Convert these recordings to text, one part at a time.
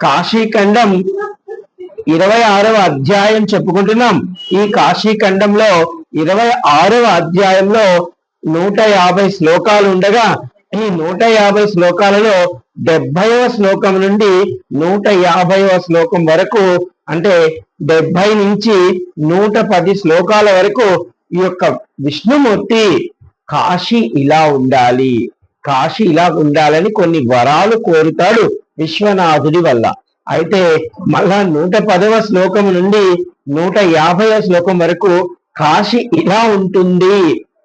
కాశీఖండం ఇరవై ఆరవ అధ్యాయం చెప్పుకుంటున్నాం. ఈ కాశీఖండంలో ఇరవై ఆరవ అధ్యాయంలో నూట యాభై శ్లోకాలు ఉండగా ఈ నూట యాభై శ్లోకాలలో డెబ్బైవ శ్లోకం నుండి నూట యాభైవ శ్లోకం వరకు అంటే డెబ్బై నుంచి నూట పది శ్లోకాల వరకు ఈ యొక్క విష్ణుమూర్తి కాశీ ఇలా ఉండాలి కాశీ ఇలా ఉండాలని కొన్ని వరాలు కోరుతాడు. విశ్వనాథుడి వల్ల. అయితే మళ్ళా నూట పదవ శ్లోకం నుండి నూట యాభైవ శ్లోకం వరకు కాశీ ఇలా ఉంటుంది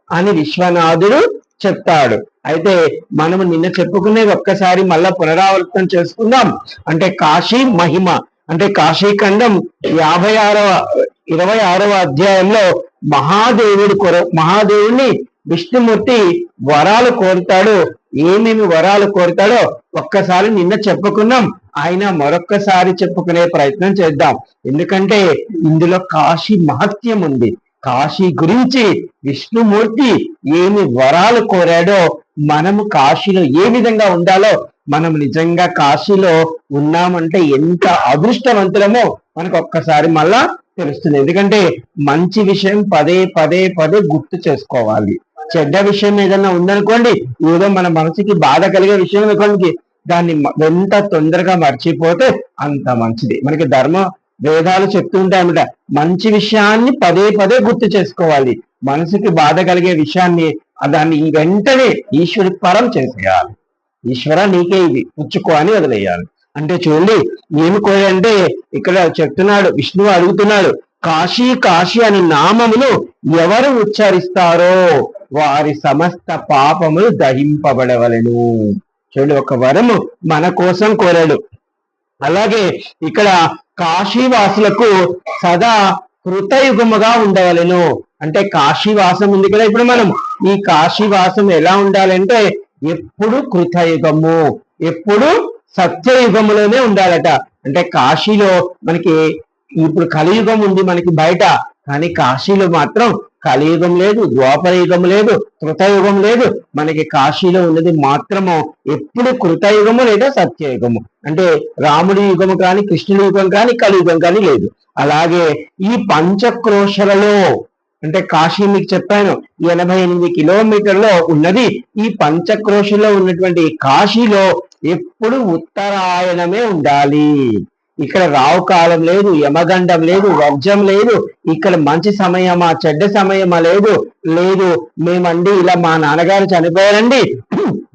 అని విశ్వనాథుడు చెప్తాడు. అయితే మనము నిన్న చెప్పుకునేది ఒక్కసారి మళ్ళా పునరావృతం చేసుకుందాం. అంటే కాశీ మహిమ అంటే కాశీఖండం యాభై ఆరవ ఇరవై ఆరవ అధ్యాయంలో మహాదేవుడు కొర మహాదేవుని విష్ణుమూర్తి వరాలు కోరుతాడు. ఏమేమి వరాలు కోరుతాడో ఒక్కసారి నిన్న చెప్పుకున్నాం. ఆయన మరొక్కసారి చెప్పుకునే ప్రయత్నం చేద్దాం. ఎందుకంటే ఇందులో కాశీ మహత్యం ఉంది. కాశీ గురించి విష్ణుమూర్తి ఏమి వరాలు కోరాడో మనము కాశీలో ఏ విధంగా ఉండాలో మనం నిజంగా కాశీలో ఉన్నామంటే ఎంత అదృష్టవంతులమో మనకు ఒక్కసారి మళ్ళా తెలుస్తుంది. ఎందుకంటే మంచి విషయం పదే పదే పదే గుర్తు చేసుకోవాలి. చెడ్డ విషయం ఏదైనా ఉందనుకోండి ఏదో మన మనసుకి బాధ కలిగే విషయం అనుకోండి దాన్ని ఎంత తొందరగా మర్చిపోతే అంత మంచిది. మనకి ధర్మ వేదాలు చెప్తుంటాయన్నమాట మంచి విషయాన్ని పదే పదే గుర్తు చేసుకోవాలి. మనసుకి బాధ కలిగే విషయాన్ని దాన్ని ఈ వెంటనే ఈశ్వరి పరం చేసేయాలి. ఈశ్వర నీకే ఇది పుచ్చుకో అని వదిలేయాలి. అంటే చూడండి ఏమి కోరంటే ఇక్కడ చెప్తున్నాడు విష్ణువు అడుగుతున్నాడు కాశీ కాశీ అని నామమును ఎవరు ఉచ్చరిస్తారో? వారి సమస్త పాపములు దహింపబడవలెను. చూడండి ఒక వరము మన కోసం కోరాడు. అలాగే ఇక్కడ కాశీవాసులకు సదా కృతయుగముగా ఉండవలెను. అంటే కాశీవాసం ఉంది కదా ఇప్పుడు మనం ఈ కాశీవాసం ఎలా ఉండాలంటే ఎప్పుడు కృతయుగము ఎప్పుడు సత్యయుగములోనే ఉండాలట. అంటే కాశీలో మనకి ఇప్పుడు కలియుగం ఉంది మనకి బయట. కానీ కాశీలో మాత్రం కలియుగం లేదు ద్వాపర యుగం లేదు కృతయుగం లేదు. మనకి కాశీలో ఉన్నది మాత్రము ఎప్పుడు కృతయుగము లేదా సత్యయుగము. అంటే రాముడి యుగము కానీ కృష్ణుడి యుగం కానీ కలియుగం కానీ లేదు. అలాగే ఈ పంచక్రోషలలో అంటే కాశీ మీకు చెప్పాను ఎనభై ఎనిమిది కిలోమీటర్లో ఉన్నది. ఈ పంచక్రోషలో ఉన్నటువంటి కాశీలో ఎప్పుడు ఉత్తరాయణమే ఉండాలి. ఇక్కడ రావు కాలం లేదు యమగండం లేదు వజ్రం లేదు ఇక్కడ మంచి సమయమా చెడ్డ సమయమా లేదు. లేదు మేమండి ఇలా మా నాన్నగారు చనిపోయారండి.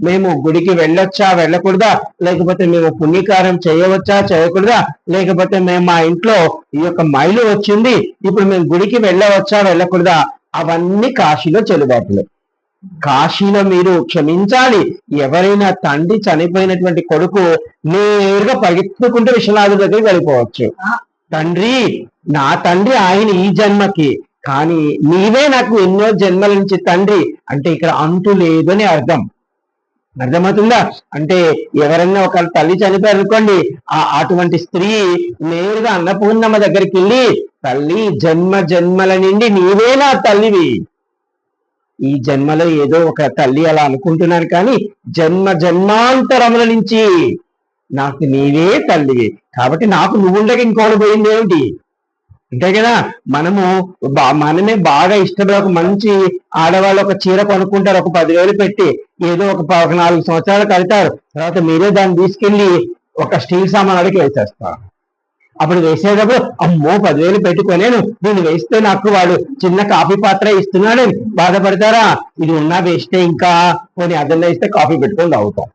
మేము గుడికి వెళ్ళొచ్చా వెళ్ళకూడదా? లేకపోతే మేము పుణ్యకారం చేయవచ్చా చేయకూడదా? లేకపోతే మేము మా ఇంట్లో ఈ యొక్క మైలు వచ్చింది ఇప్పుడు మేము గుడికి వెళ్ళవచ్చా వెళ్ళకూడదా? అవన్నీ కాశీలో చెల్లుబాటులో. కాశీలో మీరు క్షమించాలి. ఎవరైనా తండ్రి చనిపోయినటువంటి కొడుకు నేరుగా పరిగెత్తుకుంటూ విశ్వనాథుడి దగ్గరికి వెళ్ళిపోవచ్చు. తండ్రి నా తండ్రి ఆయన ఈ జన్మకి కానీ నీవే నాకు ఎన్నో జన్మల నుంచి తండ్రి అంటే ఇక్కడ అంతు లేదు అని అర్థం. అర్థమవుతుందా? అంటే ఎవరైనా ఒక తల్లి చనిపోయారు అనుకోండి ఆ అటువంటి స్త్రీ నేరుగా అన్నపూర్ణమ్మ దగ్గరికి వెళ్ళి తల్లి జన్మ జన్మల నుండి నీవే నా తల్లివి. ఈ జన్మలో ఏదో ఒక తల్లి అలా అనుకుంటున్నాను కానీ జన్మ జన్మాంతరముల నుంచి నాకు నీవే తల్లివి కాబట్టి నాకు నువ్వు ఇంకోటి పోయింది ఏమిటి? అంతే కదా? మనము బా- మనమే బాగా ఇష్టపడే ఒక మంచి ఆడవాళ్ళు ఒక చీర కొనుక్కుంటారు ఒక పదివేలు పెట్టి ఏదో ఒక ప- ఒక నాలుగు సంవత్సరాలు కడతారు. తర్వాత మీరే దాన్ని తీసుకెళ్ళి ఒక స్టీల్ సామాన్ అడిగి వేసేస్తారు. అప్పుడు వేసేటప్పుడు అమ్మో పదివేలు పెట్టుకోలేను నేను వేస్తే నాకు వాడు చిన్న కాఫీ పాత్ర ఇస్తున్నాడు. బాధపడతారా? ఇది ఉన్నా వేస్తే ఇంకా. పోనీ అదన్నా ఇస్తే కాఫీ పెట్టుకొని తాగుతాం.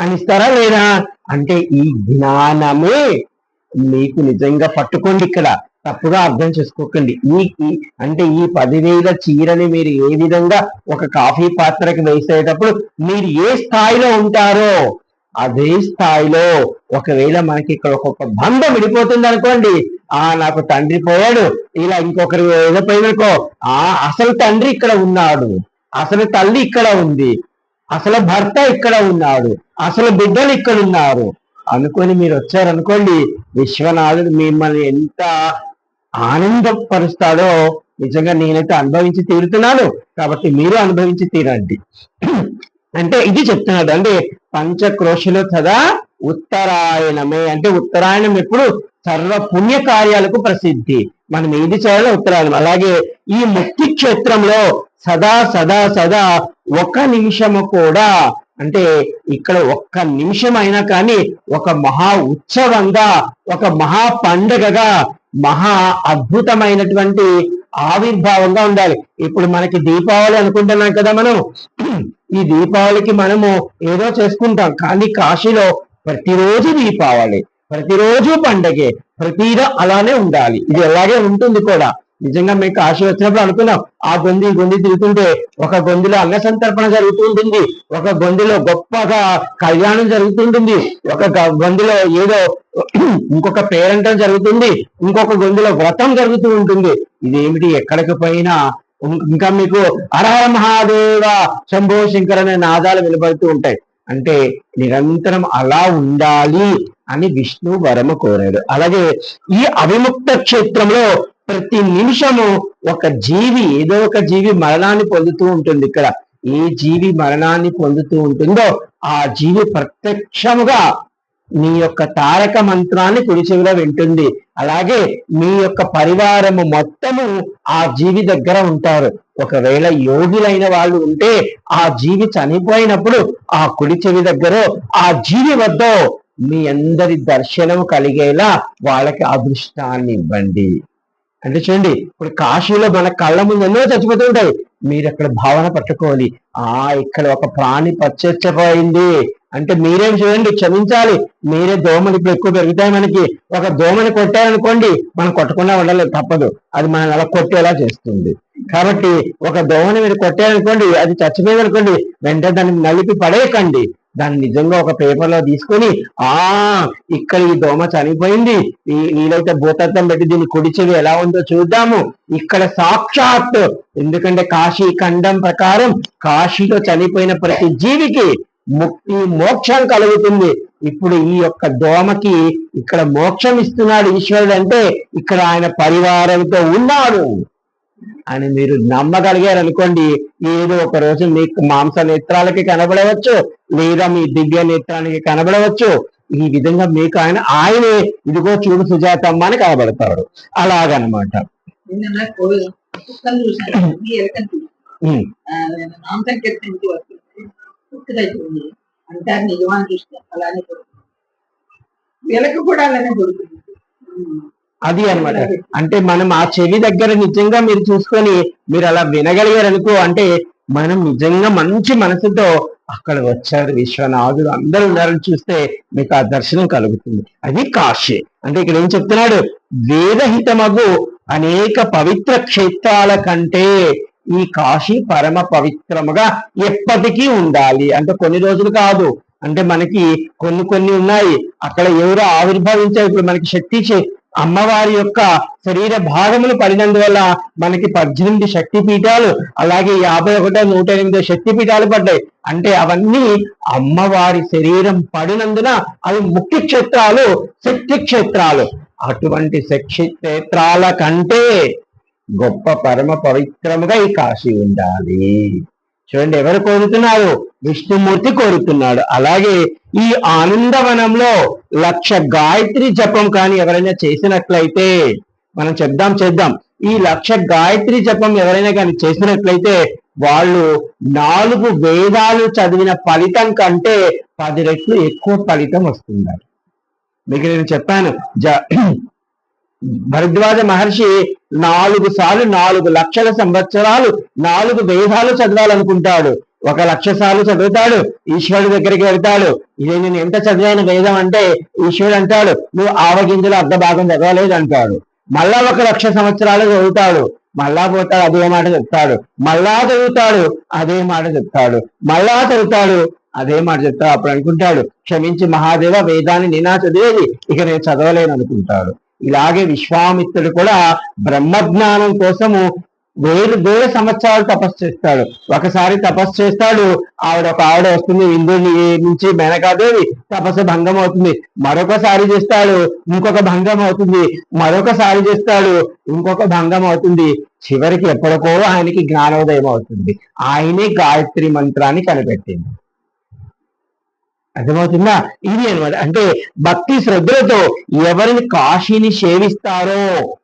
అని ఇస్తారా లేదా? అంటే ఈ జ్ఞానమే మీకు నిజంగా పట్టుకోండి ఇక్కడ. తప్పుగా అర్థం చేసుకోకండి. మీకు ఈ- అంటే ఈ పదివేల చీరని మీరు ఏ విధంగా ఒక కాఫీ పాత్రకి వేసేటప్పుడు మీరు ఏ స్థాయిలో ఉంటారో అదే స్థాయిలో ఒకవేళ మనకి ఇక్కడ ఒక్కొక్క బంధం విడిపోతుంది అనుకోండి ఆ నాకు తండ్రి పోయాడు ఇలా ఇంకొకరు ఏదో పోయిందనుకో ఆ అసలు తండ్రి ఇక్కడ ఉన్నాడు అసలు తల్లి ఇక్కడ ఉంది అసలు భర్త ఇక్కడ ఉన్నాడు అసలు బిడ్డలు ఇక్కడ ఉన్నారు అనుకొని మీరు వచ్చారనుకోండి విశ్వనాథుడు మిమ్మల్ని ఎంత ఆనందపరుస్తాడో నిజంగా నేనైతే అనుభవించి తీరుతున్నాను. కాబట్టి మీరు అనుభవించి తీరండి. అంటే ఇది చెప్తున్నాడు. అంటే పంచక్రోషులు సదా ఉత్తరాయణమే. అంటే ఉత్తరాయణం ఎప్పుడు సర్వ పుణ్య కార్యాలకు ప్రసిద్ధి. మనం ఏది చేయాలో ఉత్తరాయణం. అలాగే ఈ ముక్తి క్షేత్రంలో సదా సదా సదా ఒక నిమిషము కూడా అంటే ఇక్కడ ఒక్క నిమిషం అయినా కానీ ఒక మహా ఉత్సవంగా ఒక మహా పండగగా మహా అద్భుతమైనటువంటి ఆవిర్భావంగా ఉండాలి. ఇప్పుడు మనకి దీపావళి అనుకుంటున్నాం కదా మనం. ఈ దీపావళికి మనము ఏదో చేసుకుంటాం. కానీ కాశీలో ప్రతిరోజు దీపావళి ప్రతిరోజు పండగే ప్రతిదా అలానే ఉండాలి. ఇది అలాగే ఉంటుంది కూడా. నిజంగా మీకు ఆశ వచ్చినప్పుడు అనుకున్నాం. ఆ గొంది గొంది తిరుగుతుంటే ఒక గొంతులో అన్న సంతర్పణ జరుగుతూ ఉంటుంది ఒక గొంతులో గొప్పగా కళ్యాణం జరుగుతుంటుంది. ఒక గ- గొంతులో ఏదో ఇంకొక పేరంటం జరుగుతుంది. ఇంకొక గొంతులో వ్రతం జరుగుతూ ఉంటుంది. ఇదేమిటి? ఎక్కడికి పోయినా ఇంకా మీకు అరహర మహాదేవ శంభో శంకర అనే నాదాలు వినబడుతూ ఉంటాయి. అంటే నిరంతరం అలా ఉండాలి అని విష్ణు వరము కోరాడు. అలాగే ఈ అవిముక్త క్షేత్రంలో ప్రతి నిమిషము ఒక జీవి ఏదో ఒక జీవి మరణాన్ని పొందుతూ ఉంటుంది. ఇక్కడ ఏ జీవి మరణాన్ని పొందుతూ ఉంటుందో ఆ జీవి ప్రత్యక్షముగా మీ యొక్క తారక మంత్రాన్ని కుడి చెవిలో వింటుంది. అలాగే మీ యొక్క పరివారము మొత్తము ఆ జీవి దగ్గర ఉంటారు. ఒకవేళ యోగులైన వాళ్ళు ఉంటే ఆ జీవి చనిపోయినప్పుడు ఆ కుడి చెవి దగ్గర ఆ జీవి వద్ద మీ అందరి దర్శనం కలిగేలా వాళ్ళకి అదృష్టాన్ని ఇవ్వండి అంటే చూడండి ఇప్పుడు కాశీలో మన కళ్ళ ముందు ఎన్నో చచ్చిపోతూ ఉంటాయి. మీరు అక్కడ భావన పట్టుకోవాలి. ఆ ఇక్కడ ఒక ప్రాణి పచ్చచ్చిపోయింది అంటే మీరేం చూడండి క్షమించాలి. మీరే దోమలు ఇప్పుడు ఎక్కువ పెరుగుతాయి మనకి. ఒక దోమని కొట్టారనుకోండి మనం కొట్టకుండా ఉండలేదు తప్పదు. అది మనం అలా కొట్టేలా చేస్తుంది. కాబట్టి ఒక దోమని మీరు కొట్టారనుకోండి అది చచ్చిపోయింది అనుకోండి వెంటనే దాన్ని నలిపి పడేయకండి. దాన్ని నిజంగా ఒక పేపర్లో తీసుకొని ఆ ఇక్కడ ఈ దోమ చనిపోయింది. ఈ వీలైతే భూతత్వం పెట్టి దీన్ని కుడిచెవి ఎలా ఉందో చూద్దాము. ఇక్కడ సాక్షాత్ ఎందుకంటే కాశీ ఖండం ప్రకారం కాశీలో చనిపోయిన ప్రతి జీవికి ముక్తి మోక్షం కలుగుతుంది. ఇప్పుడు ఈ యొక్క దోమకి ఇక్కడ మోక్షం ఇస్తున్నాడు ఈశ్వరుడు అంటే ఇక్కడ ఆయన పరివారంతో ఉన్నాడు. అని మీరు నమ్మగలిగారు అనుకోండి ఏదో ఒక రోజు మీకు మాంస నేత్రాలకి కనబడవచ్చు లేదా మీ దివ్య నేత్రానికి కనబడవచ్చు. ఈ విధంగా మీకు ఆయన ఆయనే ఇదిగో చూడు సుజాతమ్మ అని కనబడతాడు. అలాగనమాట. అంటారు నిజమాని చూస్తే అలానే కొడుతుంది. కూడా అలానే కొడుతుంది. అది అన్నమాట. అంటే మనం ఆ చెవి దగ్గర నిజంగా మీరు చూసుకొని మీరు అలా వినగలిగారు అనుకో అంటే మనం నిజంగా మంచి మనసుతో అక్కడ వచ్చారు విశ్వనాథుడు అందరూ ఉన్నారని చూస్తే మీకు ఆ దర్శనం కలుగుతుంది. అది కాశీ. అంటే ఇక్కడ ఏం చెప్తున్నాడు? వేదహితమగు అనేక పవిత్ర క్షేత్రాల కంటే ఈ కాశీ పరమ పవిత్రముగా ఎప్పటికీ ఉండాలి. అంటే కొన్ని రోజులు కాదు. అంటే మనకి కొన్ని కొన్ని ఉన్నాయి. అక్కడ ఎవరో ఆవిర్భవించారు? ఇప్పుడు మనకి శక్తి అమ్మవారి యొక్క శరీర భాగములు పడినందువల్ల మనకి పద్దెనిమిది శక్తి పీఠాలు అలాగే యాభై ఒకటో నూట ఎనిమిదో శక్తి పీఠాలు పడ్డాయి. అంటే అవన్నీ అమ్మవారి శరీరం పడినందున అవి ముఖ్య క్షేత్రాలు శక్తి క్షేత్రాలు. అటువంటి శక్తి క్షేత్రాల కంటే గొప్ప పరమ పవిత్రముగా ఈ కాశీ ఉండాలి. చూడండి ఎవరు కోరుతున్నారు? విష్ణుమూర్తి కోరుతున్నాడు. అలాగే ఈ ఆనందవనంలో లక్ష గాయత్రి జపం కానీ ఎవరైనా చేసినట్లయితే మనం చెప్దాం చేద్దాం. ఈ లక్ష గాయత్రి జపం ఎవరైనా కానీ చేసినట్లయితే వాళ్ళు నాలుగు వేదాలు చదివిన ఫలితం కంటే పది రెట్లు ఎక్కువ ఫలితం వస్తుంది మీకు నేను చెప్పాను జ భరద్వాజ మహర్షి నాలుగు సార్లు నాలుగు లక్షల సంవత్సరాలు నాలుగు వేదాలు చదవాలనుకుంటాడు. ఒక లక్ష సార్లు చదువుతాడు ఈశ్వరుడి దగ్గరికి వెళ్తాడు. ఇదే నేను ఎంత చదివాను వేదం అంటే ఈశ్వరుడు అంటాడు నువ్వు ఆవగింజలు అర్ధ భాగం చదవలేదు అంటాడు. మళ్ళా ఒక లక్ష సంవత్సరాలు చదువుతాడు. మళ్ళా పోతాడు అదే మాట చెప్తాడు. మళ్ళా చదువుతాడు అదే మాట చెప్తాడు. మళ్ళా చదువుతాడు అదే మాట చెప్తాడు. అప్పుడు అనుకుంటాడు క్షమించి మహాదేవ వేదాన్ని నేనా చదివేది? ఇక నేను చదవలేను అనుకుంటాడు ఇలాగే విశ్వామిత్రుడు కూడా బ్రహ్మజ్ఞానం కోసము వేరు వేల సంవత్సరాలు తపస్సు చేస్తాడు. ఒకసారి తపస్సు చేస్తాడు ఆవిడ ఒక ఆవిడ వస్తుంది ఇంద్రుని నుంచి మేనకాదేవి తపస్సు భంగం అవుతుంది. మరొకసారి చేస్తాడు ఇంకొక భంగం అవుతుంది. మరొకసారి చేస్తాడు ఇంకొక భంగం అవుతుంది. చివరికి ఎప్పటికో ఆయనకి జ్ఞానోదయం అవుతుంది. ఆయనే గాయత్రి మంత్రాన్ని కనిపెట్టింది. అర్థమవుతుందా? ఇది అన్నమాట. అంటే భక్తి శ్రద్ధలతో ఎవరిని కాశీని సేవిస్తారో?